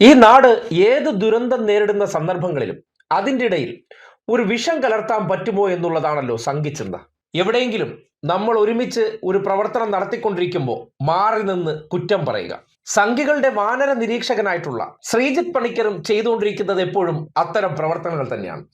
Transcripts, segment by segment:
ഈ നാട് ഏത് ദുരന്തം നേരിടുന്ന സന്ദർഭങ്ങളിലും അതിന്റെ ഇടയിൽ ഒരു വിഷം കലർത്താൻ പറ്റുമോ എന്നുള്ളതാണല്ലോ സംഘിച്ചിന്ത എവിടെയെങ്കിലും നമ്മൾ ഒരുമിച്ച് ഒരു പ്രവർത്തനം നടത്തിക്കൊണ്ടിരിക്കുമ്പോൾ മാറി നിന്ന് കുറ്റം പറയുക. സംഘികളുടെ വാനര നിരീക്ഷകനായിട്ടുള്ള ശ്രീജിത് പണിക്കരും ചെയ്തുകൊണ്ടിരിക്കുന്നത് എപ്പോഴും അത്തരം പ്രവർത്തനങ്ങൾ തന്നെയാണ്.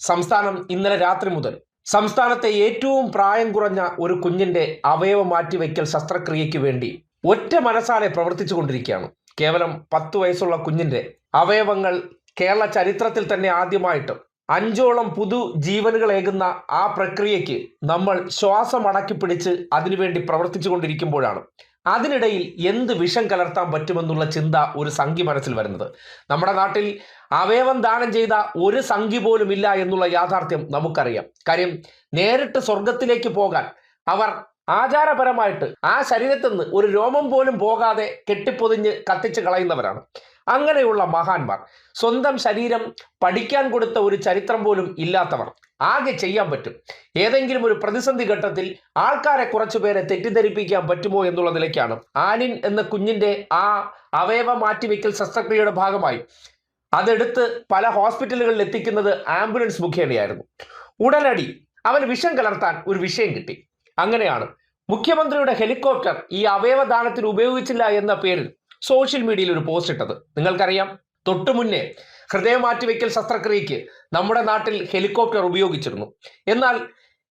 സംസ്ഥാനം ഇന്നലെ രാത്രി മുതൽ സംസ്ഥാനത്തെ ഏറ്റവും പ്രായം കുറഞ്ഞ ഒരു കുഞ്ഞിന്റെ അവയവ മാറ്റിവെക്കൽ ശസ്ത്രക്രിയയ്ക്ക് വേണ്ടി ഒറ്റ മനസ്സാലെ പ്രവർത്തിച്ചു കൊണ്ടിരിക്കുകയാണ് കേവലം പത്ത് വയസ്സുള്ള കുഞ്ഞിന്റെ അവയവങ്ങൾ കേരള ചരിത്രത്തിൽ തന്നെ ആദ്യമായിട്ട് അഞ്ചോളം പുതു ജീവനുകളേകുന്ന ആ പ്രക്രിയയ്ക്ക് നമ്മൾ ശ്വാസം അടക്കി പിടിച്ച് അതിനുവേണ്ടി പ്രവർത്തിച്ചു കൊണ്ടിരിക്കുമ്പോഴാണ്. അതിനിടയിൽ എന്ത് വിഷം കലർത്താൻ പറ്റുമെന്നുള്ള ചിന്ത ഒരു സംഖ്യ മനസ്സിൽ വരുന്നത്. നമ്മുടെ നാട്ടിൽ അവയവം ദാനം ചെയ്ത ഒരു സംഖ്യ പോലും ഇല്ല എന്നുള്ള യാഥാർത്ഥ്യം നമുക്കറിയാം. കാര്യം നേരിട്ട് സ്വർഗത്തിലേക്ക് പോകാൻ അവർ ആചാരപരമായിട്ട് ആ ശരീരത്തിൽ നിന്ന് ഒരു രോമം പോലും പോകാതെ കെട്ടിപ്പൊതിഞ്ഞ് കത്തിച്ച് കളയുന്നവരാണ്. അങ്ങനെയുള്ള മഹാന്മാർ. സ്വന്തം ശരീരം പഠിക്കാൻ കൊടുത്ത ഒരു ചരിത്രം പോലും ഇല്ലാത്തവർ. ആകെ ചെയ്യാൻ പറ്റും. ഏതെങ്കിലും ഒരു പ്രതിസന്ധി ഘട്ടത്തിൽ ആൾക്കാരെ കുറച്ചുപേരെ തെറ്റിദ്ധരിപ്പിക്കാൻ പറ്റുമോ എന്നുള്ള നിലയ്ക്കാണ്. ആനിൻ എന്ന കുഞ്ഞിന്റെ ആ അവയവ മാറ്റിവെക്കൽ ശസ്ത്രക്രിയയുടെ ഭാഗമായി അതെടുത്ത് പല ഹോസ്പിറ്റലുകളിൽ എത്തിക്കുന്നത് ആംബുലൻസ് മുഖേനയായിരുന്നു. ഉടനടി അവന് വിഷം കലർത്താൻ ഒരു വിഷയം കിട്ടി. അങ്ങനെയാണ് മുഖ്യമന്ത്രിയുടെ ഹെലികോപ്റ്റർ ഈ അവയവദാനത്തിന് ഉപയോഗിച്ചില്ല എന്ന പേരിൽ സോഷ്യൽ മീഡിയയിൽ ഒരു പോസ്റ്റ് ഇട്ടത്. നിങ്ങൾക്കറിയാം തൊട്ടു മുന്നേ ഹൃദയ മാറ്റിവെക്കൽ ശസ്ത്രക്രിയയ്ക്ക് നമ്മുടെ നാട്ടിൽ ഹെലികോപ്റ്റർ ഉപയോഗിച്ചിരുന്നു. എന്നാൽ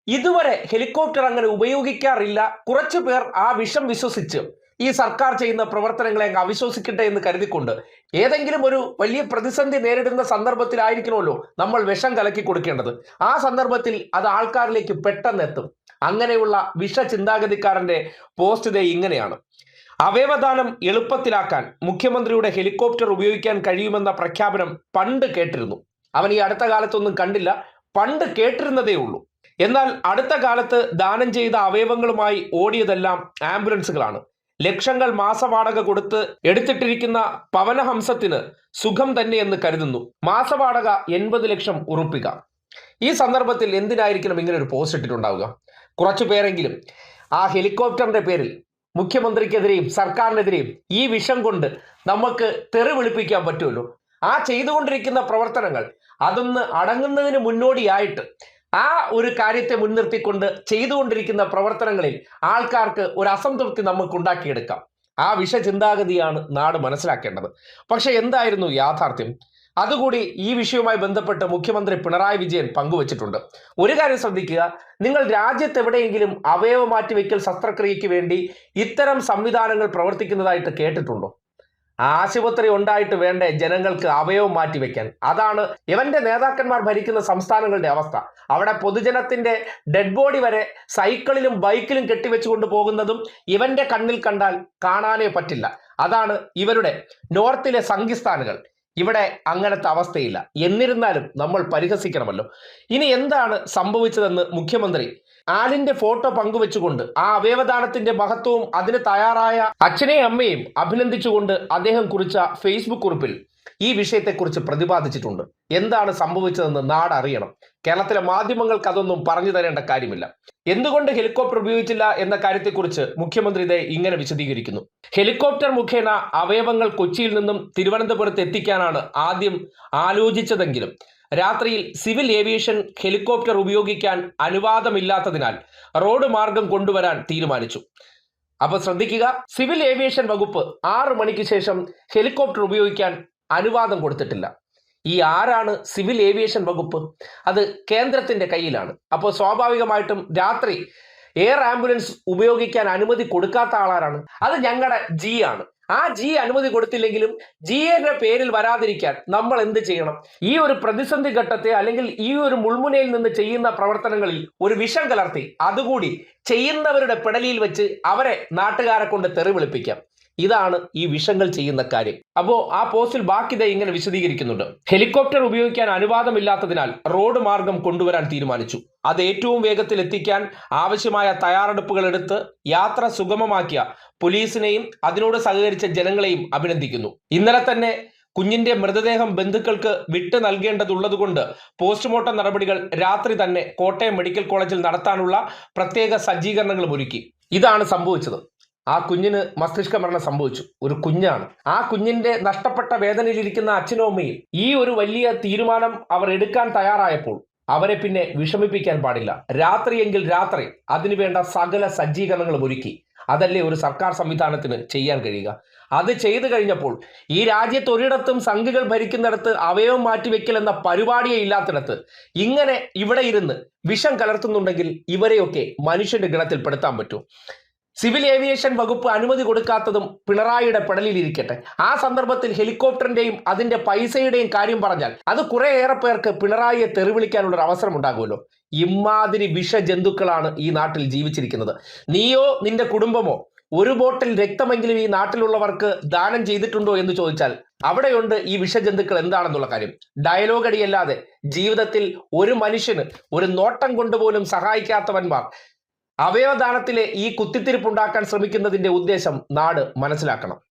ഇതുവരെ ഹെലികോപ്റ്റർ അങ്ങനെ ഉപയോഗിക്കാറില്ല. കുറച്ചു പേർ ആ വിഷം വിശ്വസിച്ച് ഈ സർക്കാർ ചെയ്യുന്ന പ്രവർത്തനങ്ങളെ അങ്ങ് അവിശ്വസിക്കട്ടെ എന്ന് കരുതിക്കൊണ്ട് ഏതെങ്കിലും ഒരു വലിയ പ്രതിസന്ധി നേരിടുന്ന സന്ദർഭത്തിലായിരിക്കണമല്ലോ നമ്മൾ വിഷം കലക്കി കൊടുക്കേണ്ടത്. ആ സന്ദർഭത്തിൽ അത് ആൾക്കാരിലേക്ക് പെട്ടെന്ന് എത്തും അങ്ങനെയുള്ള വിഷ ചിന്താഗതിക്കാരന്റെ പോസ്റ്റ് ഇതേ ഇങ്ങനെയാണ്. അവയവദാനം എളുപ്പത്തിലാക്കാൻ മുഖ്യമന്ത്രിയുടെ ഹെലികോപ്റ്റർ ഉപയോഗിക്കാൻ കഴിയുമെന്ന പ്രഖ്യാപനം പണ്ട് കേട്ടിരുന്നു. അവൻ ഈ അടുത്ത കാലത്തൊന്നും കണ്ടില്ല പണ്ട് കേട്ടിരുന്നതേ ഉള്ളൂ. എന്നാൽ അടുത്ത കാലത്ത് ദാനം ചെയ്ത അവയവങ്ങളുമായി ഓടിയതെല്ലാം ആംബുലൻസുകളാണ്. ലക്ഷങ്ങൾ മാസവാടക കൊടുത്ത് എടുത്തിട്ടിരിക്കുന്ന പവനഹംസത്തിന് സുഖം തന്നെയെന്ന് കരുതുന്നു. മാസവാടക എൺപത് ലക്ഷം ഉറുപ്പിക. ഈ സന്ദർഭത്തിൽ എന്തിനായിരിക്കണം ഇങ്ങനെ ഒരു പോസ്റ്റ് ഇട്ടിട്ടുണ്ടാവുക? കുറച്ചു പേരെങ്കിലും. ആ ഹെലികോപ്റ്ററിന്റെ പേരിൽ മുഖ്യമന്ത്രിക്കെതിരെയും സർക്കാരിനെതിരെയും ഈ വിഷം കൊണ്ട് നമുക്ക് തെറി വിളിപ്പിക്കാൻ പറ്റുമല്ലോ. ആ ചെയ്തുകൊണ്ടിരിക്കുന്ന പ്രവർത്തനങ്ങൾ അതൊന്ന് അടങ്ങുന്നതിന് മുന്നോടിയായിട്ട് ആ ഒരു കാര്യത്തെ മുൻനിർത്തിക്കൊണ്ട് ചെയ്തുകൊണ്ടിരിക്കുന്ന പ്രവർത്തനങ്ങളിൽ ആൾക്കാർക്ക് ഒരു അസംതൃപ്തി നമുക്ക് ഉണ്ടാക്കിയെടുക്കാം. ആ വിഷചിന്താഗതിയാണ് നാട് മനസ്സിലാക്കേണ്ടത്. പക്ഷെ എന്തായിരുന്നു യാഥാർത്ഥ്യം? അതുകൂടി ഈ വിഷയവുമായി ബന്ധപ്പെട്ട് മുഖ്യമന്ത്രി പിണറായി വിജയൻ പങ്കുവച്ചിട്ടുണ്ട്. ഒരു കാര്യം ശ്രദ്ധിക്കുക നിങ്ങൾ രാജ്യത്ത് എവിടെയെങ്കിലും അവയവ മാറ്റിവെക്കൽ ശസ്ത്രക്രിയയ്ക്ക് വേണ്ടി ഇത്തരം സംവിധാനങ്ങൾ പ്രവർത്തിക്കുന്നതായിട്ട് കേട്ടിട്ടുണ്ടോ? ആശുപത്രി ഉണ്ടായിട്ട് വേണ്ട ജനങ്ങൾക്ക് അവയവം മാറ്റിവെക്കാൻ അതാണ് ഇവന്റെ നേതാക്കന്മാർ ഭരിക്കുന്ന സംസ്ഥാനങ്ങളുടെ അവസ്ഥ. അവിടെ പൊതുജനത്തിന്റെ ഡെഡ് ബോഡി വരെ സൈക്കിളിലും ബൈക്കിലും കെട്ടിവെച്ചുകൊണ്ട് പോകുന്നതും ഇവന്റെ കണ്ണിൽ കണ്ടാൽ കാണാനേ പറ്റില്ല. അതാണ് ഇവരുടെ നോർത്തിലെ സംഘിസ്ഥാനുകൾ ഇവിടെ അങ്ങനത്തെ അവസ്ഥയില്ല. എന്നിരുന്നാലും നമ്മൾ പരിഹസിക്കണമല്ലോ. ഇനി എന്താണ് സംഭവിച്ചതെന്ന് മുഖ്യമന്ത്രി ആലിന്റെ ഫോട്ടോ പങ്കുവെച്ചുകൊണ്ട് ആ അവയവദാനത്തിന്റെ മഹത്വവും അതിന് തയ്യാറായ അച്ഛനെയും അമ്മയും അഭിനന്ദിച്ചുകൊണ്ട് അദ്ദേഹം കുറിച്ച ഫേസ്ബുക്ക് കുറിപ്പിൽ ഈ വിഷയത്തെക്കുറിച്ച് പ്രതിപാദിച്ചിട്ടുണ്ട്. എന്താണ് സംഭവിച്ചതെന്ന് നാട് അറിയണം കേരളത്തിലെ മാധ്യമങ്ങൾക്ക് അതൊന്നും പറഞ്ഞു തരേണ്ട കാര്യമില്ല. എന്തുകൊണ്ട് ഹെലികോപ്റ്റർ ഉപയോഗിച്ചില്ല എന്ന കാര്യത്തെക്കുറിച്ച് മുഖ്യമന്ത്രി ഇതേ ഇങ്ങനെ വിശദീകരിക്കുന്നു. ഹെലികോപ്റ്റർ മുഖേന അവയവങ്ങൾ കൊച്ചിയിൽ നിന്നും തിരുവനന്തപുരത്ത് എത്തിക്കാനാണ് ആദ്യം ആലോചിച്ചതെങ്കിലും രാത്രിയിൽ സിവിൽ ഏവിയേഷൻ ഹെലികോപ്റ്റർ ഉപയോഗിക്കാൻ അനുവാദമില്ലാത്തതിനാൽ റോഡ് മാർഗം കൊണ്ടുവരാൻ തീരുമാനിച്ചു. അപ്പൊ ശ്രദ്ധിക്കുക സിവിൽ ഏവിയേഷൻ വകുപ്പ് ആറ് മണിക്ക് ശേഷം ഹെലികോപ്റ്റർ ഉപയോഗിക്കാൻ അനുവാദം കൊടുത്തിട്ടില്ല. ഈ ആരാണ് സിവിൽ ഏവിയേഷൻ വകുപ്പ്? അത് കേന്ദ്രത്തിന്റെ കയ്യിലാണ്. അപ്പോൾ സ്വാഭാവികമായിട്ടും രാത്രി എയർ ആംബുലൻസ് ഉപയോഗിക്കാൻ അനുമതി കൊടുക്കാത്ത ആളാരാണ്? അത് ഞങ്ങളുടെ ജി ആണ്. ആ ജി അനുമതി കൊടുത്തില്ലെങ്കിലും ജിയുടെ പേരിൽ വരാതിരിക്കാൻ നമ്മൾ എന്ത് ചെയ്യണം? ഈ ഒരു പ്രതിസന്ധി ഘട്ടത്തെ അല്ലെങ്കിൽ ഈ ഒരു മുൾമുനയിൽ നിന്ന് ചെയ്യുന്ന പ്രവർത്തനങ്ങളിൽ ഒരു വിഷം കലർത്തി അതുകൂടി ചെയ്യുന്നവരുടെ പിടലിയിൽ വെച്ച് അവരെ നാട്ടുകാരെ കൊണ്ട് തെറി വിളിപ്പിക്കാം ഇതാണ് ഈ വിഷങ്ങൾ ചെയ്യുന്ന കാര്യം. അപ്പോ ആ പോസ്റ്റിൽ ബാക്കി ദേ ഇങ്ങനെ വിശദീകരിക്കുന്നുണ്ട്. ഹെലികോപ്റ്റർ ഉപയോഗിക്കാൻ അനുവാദമില്ലാത്തതിനാൽ റോഡ് മാർഗം കൊണ്ടുവരാൻ തീരുമാനിച്ചു. അത് ഏറ്റവും വേഗത്തിൽ എത്തിക്കാൻ ആവശ്യമായ തയ്യാറെടുപ്പുകൾ എടുത്ത് യാത്ര സുഗമമാക്കിയ പോലീസിനെയും അതിനോട് സഹകരിച്ച ജനങ്ങളെയും അഭിനന്ദിക്കുന്നു. ഇന്നലെ തന്നെ കുഞ്ഞിന്റെ മൃതദേഹം ബന്ധുക്കൾക്ക് വിട്ടു നൽകേണ്ടതുള്ളതുകൊണ്ട് പോസ്റ്റ്മോർട്ടം നടപടികൾ രാത്രി തന്നെ കോട്ടയം മെഡിക്കൽ കോളേജിൽ നടത്താനുള്ള പ്രത്യേക സജ്ജീകരണങ്ങളും ഒരുക്കി. ഇതാണ് സംഭവിച്ചത്. ആ കുഞ്ഞിന് മസ്തിഷ്ക മരണം സംഭവിച്ചു. ഒരു കുഞ്ഞാണ്. ആ കുഞ്ഞിന്റെ നഷ്ടപ്പെട്ട വേദനയിലിരിക്കുന്ന അച്ഛനും അമ്മയും ഈ ഒരു വലിയ തീരുമാനം അവർ എടുക്കാൻ തയ്യാറായപ്പോൾ അവരെ പിന്നെ വിഷമിപ്പിക്കാൻ പാടില്ല. രാത്രിയെങ്കിൽ രാത്രി അതിനുവേണ്ട സകല സജ്ജീകരണങ്ങളും ഒരുക്കി. അതല്ലേ ഒരു സർക്കാർ സംവിധാനത്തിന് ചെയ്യാൻ കഴിയുക. അത് ചെയ്തു കഴിഞ്ഞപ്പോൾ ഈ രാജ്യത്ത് ഒരിടത്തും സംഘികൾ ഭരിക്കുന്നിടത്ത് അവയവം മാറ്റിവെക്കൽ എന്ന പരിപാടിയെ ഇല്ലാത്തിടത്ത് ഇങ്ങനെ ഇവിടെ ഇരുന്ന് വിഷം കലർത്തുന്നുണ്ടെങ്കിൽ ഇവരെയൊക്കെ മനുഷ്യന്റെ ഗണത്തിൽപ്പെടുത്താൻ പറ്റും. സിവിൽ ഏവിയേഷൻ വകുപ്പ് അനുമതി കൊടുക്കാത്തതും പിണറായിയുടെ പെടലിലിരിക്കട്ടെ. ആ സന്ദർഭത്തിൽ ഹെലികോപ്റ്ററിന്റെയും അതിന്റെ പൈസയുടെയും കാര്യം പറഞ്ഞാൽ അത് കുറേയേറെ പേർക്ക് പിണറായിയെ തെറിവിളിക്കാനുള്ള ഒരു അവസരം ഉണ്ടാകുമല്ലോ ഇമാതിരി വിഷജന്തുക്കളാണ് ഈ നാട്ടിൽ ജീവിച്ചിരിക്കുന്നത്. നീയോ നിന്റെ കുടുംബമോ ഒരു ബോട്ടിൽ രക്തമെങ്കിലും ഈ നാട്ടിലുള്ളവർക്ക് ദാനം ചെയ്തിട്ടുണ്ടോ എന്ന് ചോദിച്ചാൽ അവിടെയുണ്ട് ഈ വിഷജന്തുക്കൾ എന്താണെന്നുള്ള കാര്യം. ഡയലോഗ് അടിയല്ലാതെ ജീവിതത്തിൽ ഒരു മനുഷ്യന് ഒരു നോട്ടം കൊണ്ടുപോലും സഹായിക്കാത്തവന്മാർ അവയവദാനത്തിലെ ഈ കുത്തിത്തിരിപ്പുണ്ടാക്കാൻ ശ്രമിക്കുന്നതിന്റെ ഉദ്ദേശം നാട് മനസ്സിലാക്കണം.